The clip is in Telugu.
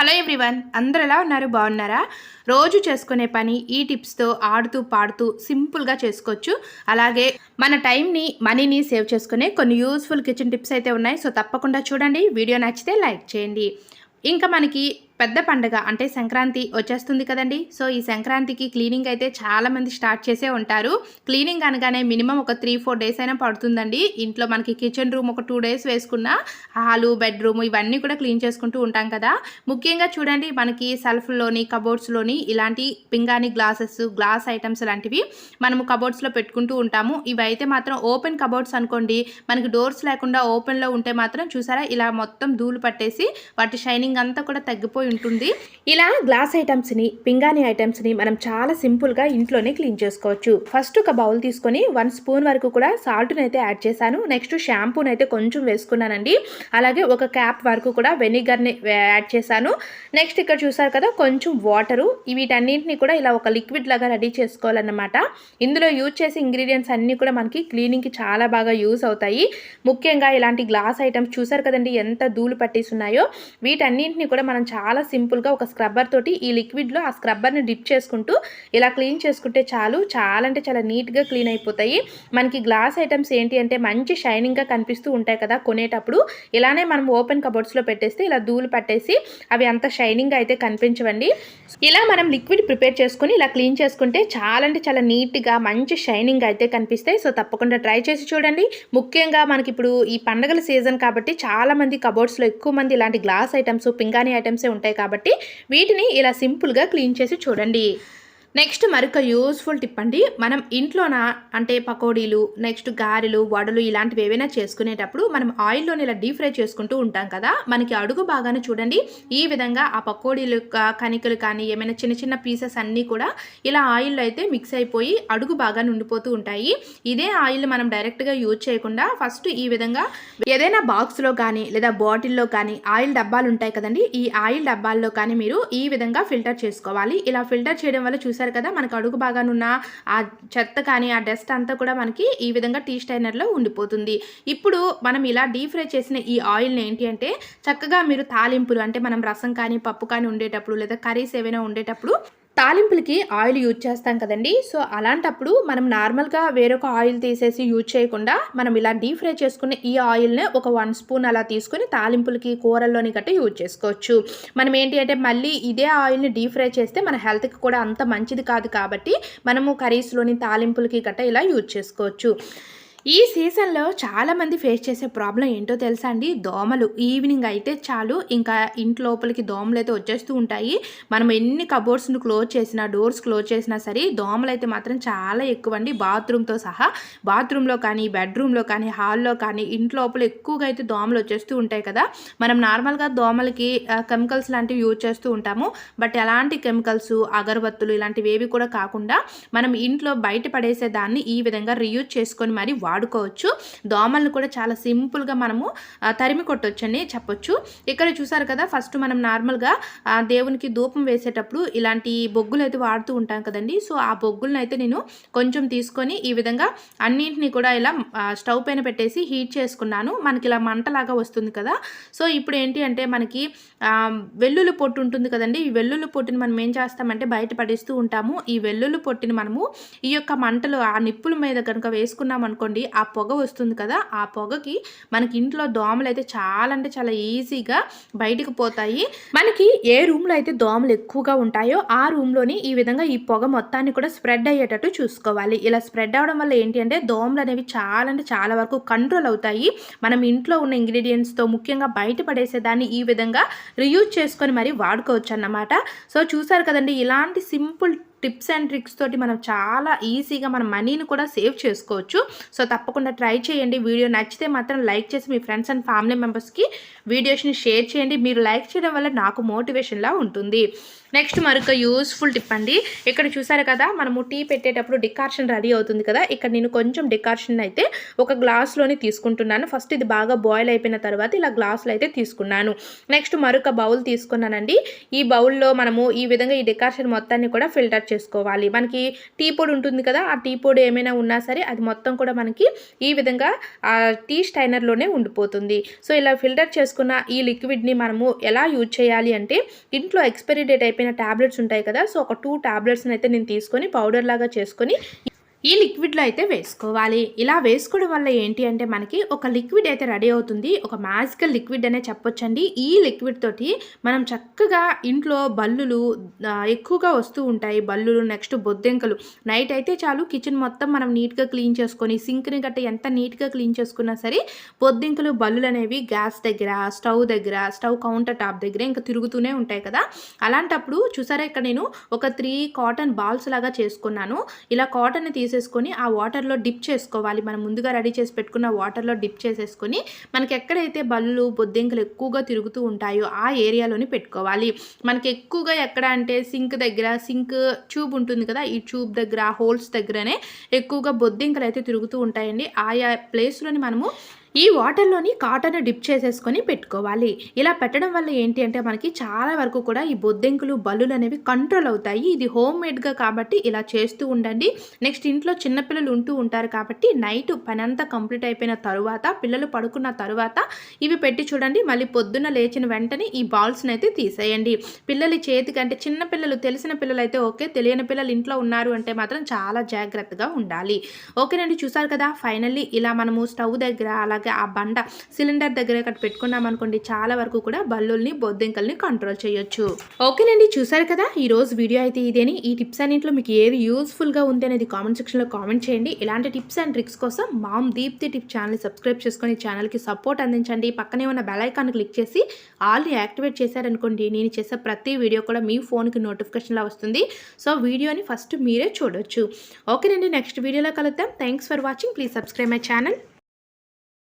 హలో ఎవ్రీవన్ అందరు ఎలా ఉన్నారు? బాగున్నారా? రోజు చేసుకునే పని ఈ టిప్స్తో ఆడుతూ పాడుతూ సింపుల్గా చేసుకోవచ్చు. అలాగే మన టైంని మనీని సేవ్ చేసుకునే కొన్ని యూస్ఫుల్ కిచెన్ టిప్స్ అయితే ఉన్నాయి. సో తప్పకుండా చూడండి. వీడియో నచ్చితే లైక్ చేయండి. ఇంకా మనకి పెద్ద పండగ అంటే సంక్రాంతి వచ్చేస్తుంది కదండి. సో ఈ సంక్రాంతికి క్లీనింగ్ అయితే చాలా మంది స్టార్ట్ చేసే ఉంటారు. క్లీనింగ్ అనగానే మినిమం ఒక త్రీ ఫోర్ డేస్ అయినా పడుతుందండి. ఇంట్లో మనకి కిచెన్ రూమ్ ఒక టూ డేస్ వేసుకున్న హాలు బెడ్రూమ్ ఇవన్నీ కూడా క్లీన్ చేసుకుంటూ ఉంటాం కదా. ముఖ్యంగా చూడండి మనకి సెల్ఫ్లోని కబోర్డ్స్లోని ఇలాంటి పింగాణి గ్లాసెస్ గ్లాస్ ఐటమ్స్ లాంటివి మనము కబోర్డ్స్లో పెట్టుకుంటూ ఉంటాము. ఇవైతే మాత్రం ఓపెన్ కబోర్డ్స్ అనుకోండి మనకి డోర్స్ లేకుండా ఓపెన్లో ఉంటే మాత్రం చూసారా? ఇలా మొత్తం ధూళి పట్టేసి వాటి షైనింగ్ అంతా కూడా తగ్గిపోయి ఉంటుంది. ఇలా గ్లాస్ ఐటమ్స్ని పింగాణి ఐటమ్స్ని మనం చాలా సింపుల్గా ఇంట్లోనే క్లీన్ చేసుకోవచ్చు. ఫస్ట్ ఒక బౌల్ తీసుకొని వన్ స్పూన్ వరకు కూడా సాల్ట్ని అయితే యాడ్ చేశాను. నెక్స్ట్ షాంపూని అయితే కొంచెం వేసుకున్నానండి. అలాగే ఒక క్యాప్ వరకు కూడా వెనిగర్ని యాడ్ చేశాను. నెక్స్ట్ ఇక్కడ చూసారు కదా కొంచెం వాటరు. వీటన్నింటినీ కూడా ఇలా ఒక లిక్విడ్ లాగా రెడీ చేసుకోవాలన్నమాట. ఇందులో యూజ్ చేసే ఇంగ్రీడియంట్స్ అన్నీ కూడా మనకి క్లీనింగ్కి చాలా బాగా యూజ్ అవుతాయి. ముఖ్యంగా ఇలాంటి గ్లాస్ ఐటమ్స్ చూసారు కదండి ఎంత ధూళి పట్టేసి ఉన్నాయో కూడా మనం చాలా సింపుల్గా ఒక స్క్రబ్బర్ తోటి ఈ లిక్విడ్లో ఆ స్క్రబ్బర్ని డిప్ చేసుకుంటూ ఇలా క్లీన్ చేసుకుంటే చాలు. చాలా అంటే చాలా నీట్గా క్లీన్ అయిపోతాయి. మనకి గ్లాస్ ఐటమ్స్ ఏంటి అంటే మంచి షైనింగ్గా కనిపిస్తూ ఉంటాయి కదా కొనేటప్పుడు. ఇలానే మనం ఓపెన్ కబోర్డ్స్లో పెట్టేస్తే ఇలా ధూళి పట్టేసి అవి అంత షైనింగ్ అయితే కనిపించవండి. ఇలా మనం లిక్విడ్ ప్రిపేర్ చేసుకుని ఇలా క్లీన్ చేసుకుంటే చాలా అంటే చాలా నీట్గా మంచి షైనింగ్ అయితే కనిపిస్తాయి. సో తప్పకుండా ట్రై చేసి చూడండి. ముఖ్యంగా మనకి ఇప్పుడు ఈ పండగల సీజన్ కాబట్టి చాలా మంది కబోర్డ్స్లో ఎక్కువ మంది ఇలాంటి గ్లాస్ ఐటమ్స్ పింగాణి ఐటమ్సే ఉంటాయి కాబట్టి వీటిని ఇలా సింపుల్గా క్లీన్ చేసి చూడండి. నెక్స్ట్ మరొక యూస్ఫుల్ టిప్ అండి. మనం ఇంట్లోన అంటే పకోడీలు నెక్స్ట్ గారెలు వడలు ఇలాంటివి ఏవైనా చేసుకునేటప్పుడు మనం ఆయిల్లోనే ఇలా డీప్ ఫ్రై చేసుకుంటూ ఉంటాం కదా. మనకి అడుగు బాగానే చూడండి. ఈ విధంగా ఆ పకోడీలు కా- కణికలు కానీ ఏమైనా చిన్న చిన్న పీసెస్ అన్నీ కూడా ఇలా ఆయిల్లో అయితే మిక్స్ అయిపోయి అడుగు బాగా ఉండిపోతూ ఉంటాయి. ఇదే ఆయిల్ మనం డైరెక్ట్గా యూజ్ చేయకుండా ఫస్ట్ ఈ విధంగా ఏదైనా బాక్స్లో కానీ లేదా బాటిల్లో కానీ ఆయిల్ డబ్బాలు ఉంటాయి కదండి. ఈ ఆయిల్ డబ్బాల్లో కానీ మీరు ఈ విధంగా ఫిల్టర్ చేసుకోవాలి. ఇలా ఫిల్టర్ చేయడం వల్ల చూసి చూసారు కదా మనకు అడుగు బాగానున్న ఆ చెత్త కానీ ఆ డస్ట్ అంతా కూడా మనకి ఈ విధంగా టీ స్టైనర్లో ఉండిపోతుంది. ఇప్పుడు మనం ఇలా డీప్ ఫ్రై చేసిన ఈ ఆయిల్ని ఏంటి అంటే చక్కగా మీరు తాలింపులు అంటే మనం రసం కానీ పప్పు కానీ ఉండేటప్పుడు లేదా కర్రీస్ ఏవైనా ఉండేటప్పుడు తాలింపులకి ఆయిల్ యూజ్ చేస్తాం కదండి. సో అలాంటప్పుడు మనం నార్మల్గా వేరొక ఆయిల్ తీసేసి యూజ్ చేయకుండా మనం ఇలా డీప్ ఫ్రై చేసుకునే ఈ ఆయిల్ని ఒక వన్ స్పూన్ అలా తీసుకొని తాలింపులకి కూరల్లోని గట్రా యూజ్ చేసుకోవచ్చు. మనం ఏంటి అంటే మళ్ళీ ఇదే ఆయిల్ని డీప్ ఫ్రై చేస్తే మన హెల్త్కి కూడా అంత మంచిది కాదు కాబట్టి మనము కర్రీస్లోని తాలింపులకి గట్రా ఇలా యూజ్ చేసుకోవచ్చు. ఈ సీజన్లో చాలామంది ఫేస్ చేసే ప్రాబ్లం ఏంటో తెలుసా అండి? దోమలు. ఈవినింగ్ అయితే చాలు. ఇంకా ఇంటి లోపలికి దోమలు అయితే వచ్చేస్తూ ఉంటాయి. మనం ఎన్ని కబోర్డ్స్ను క్లోజ్ చేసినా డోర్స్ క్లోజ్ చేసినా సరే దోమలు అయితే మాత్రం చాలా ఎక్కువ అండి బాత్రూమ్తో సహా బాత్రూంలో కానీ బెడ్రూమ్లో కానీ హాల్లో కానీ ఇంటి లోపల ఎక్కువగా అయితే దోమలు వచ్చేస్తూ ఉంటాయి కదా. మనం నార్మల్గా దోమలకి కెమికల్స్ లాంటివి యూజ్ చేస్తూ ఉంటాము. బట్ ఎలాంటి కెమికల్స్ అగరబత్తులు ఇలాంటివి ఏవి కూడా కాకుండా మనం ఇంట్లో బయట పడేసే దాన్ని ఈ విధంగా రీయూజ్ చేసుకొని మరి వాడుకోవచ్చు. దోమలను కూడా చాలా సింపుల్గా మనము తరిమి కొట్టొచ్చని చెప్పొచ్చు. ఇక్కడ చూసారు కదా ఫస్ట్ మనం నార్మల్గా దేవునికి ధూపం వేసేటప్పుడు ఇలాంటి బొగ్గులు అయితే వాడుతూ ఉంటాం కదండి. సో ఆ బొగ్గులను అయితే నేను కొంచెం తీసుకొని ఈ విధంగా అన్నింటినీ కూడా ఇలా స్టవ్ పైన పెట్టేసి హీట్ చేసుకున్నాను. మనకి ఇలా మంటలాగా వస్తుంది కదా. సో ఇప్పుడు ఏంటి అంటే మనకి వెల్లుల్లి పొట్టు ఉంటుంది కదండి. ఈ వెల్లుల్లి పొట్టుని మనం ఏం చేస్తామంటే బయట పడేస్తూ ఉంటాము. ఈ వెల్లుల్లి పొట్టుని మనము ఈ యొక్క మంటలు ఆ నిప్పుల మీద కనుక వేసుకున్నాం అనుకోండి ఆ పొగ వస్తుంది కదా ఆ పొగకి మనకి ఇంట్లో దోమలు అయితే చాలా అంటే చాలా ఈజీగా బయటకు పోతాయి. మనకి ఏ రూమ్లో అయితే దోమలు ఎక్కువగా ఉంటాయో ఆ రూమ్లోని ఈ విధంగా ఈ పొగ మొత్తాన్ని కూడా స్ప్రెడ్ అయ్యేటట్టు చూసుకోవాలి. ఇలా స్ప్రెడ్ అవడం వల్ల ఏంటి అంటే దోమలు అనేవి చాలా అంటే చాలా వరకు కంట్రోల్ అవుతాయి. మనం ఇంట్లో ఉన్న ఇంగ్రీడియంట్స్తో ముఖ్యంగా బయట పడేసేదాన్ని ఈ విధంగా రియూజ్ చేసుకొని మరి వాడుకోవచ్చు అన్నమాట సో చూసారు కదండి ఇలాంటి సింపుల్ టిప్స్ అండ్ ట్రిక్స్ తోటి మనం చాలా ఈజీగా మన మనీని కూడా సేవ్ చేసుకోవచ్చు. సో తప్పకుండా ట్రై చేయండి. వీడియో నచ్చితే మాత్రం లైక్ చేసి మీ ఫ్రెండ్స్ అండ్ ఫ్యామిలీ మెంబర్స్కి వీడియోస్ని షేర్ చేయండి. మీరు లైక్ చేయడం వల్ల నాకు మోటివేషన్లా ఉంటుంది. నెక్స్ట్ మరొక యూస్ఫుల్ టిప్ అండి. ఇక్కడ చూసారు కదా మనము టీ పెట్టేటప్పుడు డికార్షన్ రెడీ అవుతుంది కదా. ఇక్కడ నేను కొంచెం డికార్షన్ అయితే ఒక గ్లాస్లోని తీసుకుంటున్నాను. ఫస్ట్ ఇది బాగా బాయిల్ అయిపోయిన తర్వాత ఇలా గ్లాసులు అయితే తీసుకున్నాను. నెక్స్ట్ మరొక బౌల్ తీసుకున్నానండి. ఈ బౌల్లో మనము ఈ విధంగా ఈ డికార్షన్ మొత్తాన్ని కూడా ఫిల్టర్ చేసుకోవాలి. మనకి టీ పొడి ఉంటుంది కదా ఆ టీ పొడి ఏమైనా ఉన్నా సరే అది మొత్తం కూడా మనకి ఈ విధంగా ఆ టీ స్టైనర్లోనే ఉండిపోతుంది. సో ఇలా ఫిల్టర్ చేసుకున్న ఈ లిక్విడ్ని మనము ఎలా యూజ్ చేయాలి అంటే ఇంట్లో ఎక్స్పైరీ డేట్ అయిపోయిన ట్యాబ్లెట్స్ ఉంటాయి కదా సో ఒక టూ ట్యాబ్లెట్స్ని అయితే నేను తీసుకొని పౌడర్ లాగా చేసుకొని ఈ లిక్విడ్లో అయితే వేసుకోవాలి. ఇలా వేసుకోవడం వల్ల ఏంటి అంటే మనకి ఒక లిక్విడ్ అయితే రెడీ అవుతుంది. ఒక మ్యాజికల్ లిక్విడ్ అనే చెప్పొచ్చండి. ఈ లిక్విడ్ తోటి మనం చక్కగా ఇంట్లో బల్లులు ఎక్కువగా వస్తూ ఉంటాయి. బల్లులు నెక్స్ట్ బొద్దెంకలు. నైట్ అయితే చాలు కిచెన్ మొత్తం మనం నీట్గా క్లీన్ చేసుకొని సింక్ని గట్ట ఎంత నీట్గా క్లీన్ చేసుకున్నా సరే బొద్దింకలు బల్లులు అనేవి గ్యాస్ దగ్గర స్టవ్ దగ్గర స్టవ్ కౌంటర్ టాప్ దగ్గర ఇంకా తిరుగుతూనే ఉంటాయి కదా. అలాంటప్పుడు చూసారా ఇక్కడ నేను ఒక త్రీ కాటన్ బాల్స్ లాగా చేసుకున్నాను. ఇలా కాటన్ తీసేసుకొని ఆ వాటర్లో డిప్ చేసుకోవాలి. మనం ముందుగా రెడీ చేసి పెట్టుకున్న వాటర్లో డిప్ చేసేసుకొని మనకి ఎక్కడైతే బళ్ళు బొద్దింకలు ఎక్కువగా తిరుగుతూ ఉంటాయో ఆ ఏరియాలోని పెట్టుకోవాలి. మనకి ఎక్కువగా ఎక్కడ అంటే సింక్ దగ్గర సింక్ ట్యూబ్ ఉంటుంది కదా ఈ ట్యూబ్ దగ్గర హోల్స్ దగ్గరనే ఎక్కువగా బొద్దింకలు అయితే తిరుగుతూ ఉంటాయండి. ఆయా ప్లేస్లోని మనము ఈ వాటర్లోని కాటన్ డిప్ చేసేసుకొని పెట్టుకోవాలి. ఇలా పెట్టడం వల్ల ఏంటి అంటే మనకి చాలా వరకు కూడా ఈ బొద్దెంకులు బల్లులు అనేవి కంట్రోల్ అవుతాయి. ఇది హోమ్ మేడ్గా కాబట్టి ఇలా చేస్తూ ఉండండి. నెక్స్ట్ ఇంట్లో చిన్నపిల్లలు ఉంటూ ఉంటారు కాబట్టి నైట్ పని అంతా కంప్లీట్ అయిపోయిన తరువాత పిల్లలు పడుకున్న తరువాత ఇవి పెట్టి చూడండి. మళ్ళీ పొద్దున్న లేచిన వెంటనే ఈ బాల్స్ని అయితే తీసేయండి. పిల్లలు చేతికి అంటే చిన్న పిల్లలు తెలిసిన పిల్లలు అయితే ఓకే. తెలియని పిల్లలు ఇంట్లో ఉన్నారు అంటే మాత్రం చాలా జాగ్రత్తగా ఉండాలి. ఓకేనండి చూసారు కదా? ఫైనల్లీ ఇలా మనము స్టవ్ దగ్గర అలా అలాగే ఆ బండ సిలిండర్ దగ్గర ఇక్కడ పెట్టుకున్నాం అనుకోండి చాలా వరకు కూడా బల్లుల్ని బొద్దింకల్ని కంట్రోల్ చేయొచ్చు. ఓకేనండి చూసారు కదా? ఈ రోజు వీడియో అయితే ఇదేని ఈ టిప్స్ అన్నింటిలో మీకు ఏది యూస్ఫుల్గా ఉంది అనేది కామెంట్ సెక్షన్లో కామెంట్ చేయండి. ఇలాంటి టిప్స్ అండ్ ట్రిక్స్ కోసం mom Deepti tip channel subscribe చేసుకొని ఛానల్కి సపోర్ట్ అందించండి. పక్కనే ఉన్న బెల్ ఐకాన్ క్లిక్ చేసి ఆల్ని యాక్టివేట్ చేశారనుకోండి నేను చేసే ప్రతి వీడియో కూడా మీ ఫోన్కి నోటిఫికేషన్లా వస్తుంది. సో వీడియోని ఫస్ట్ మీరే చూడొచ్చు. ఓకేనండి నెక్స్ట్ వీడియోలో కలుద్దాం. Thanks for watching please subscribe my channel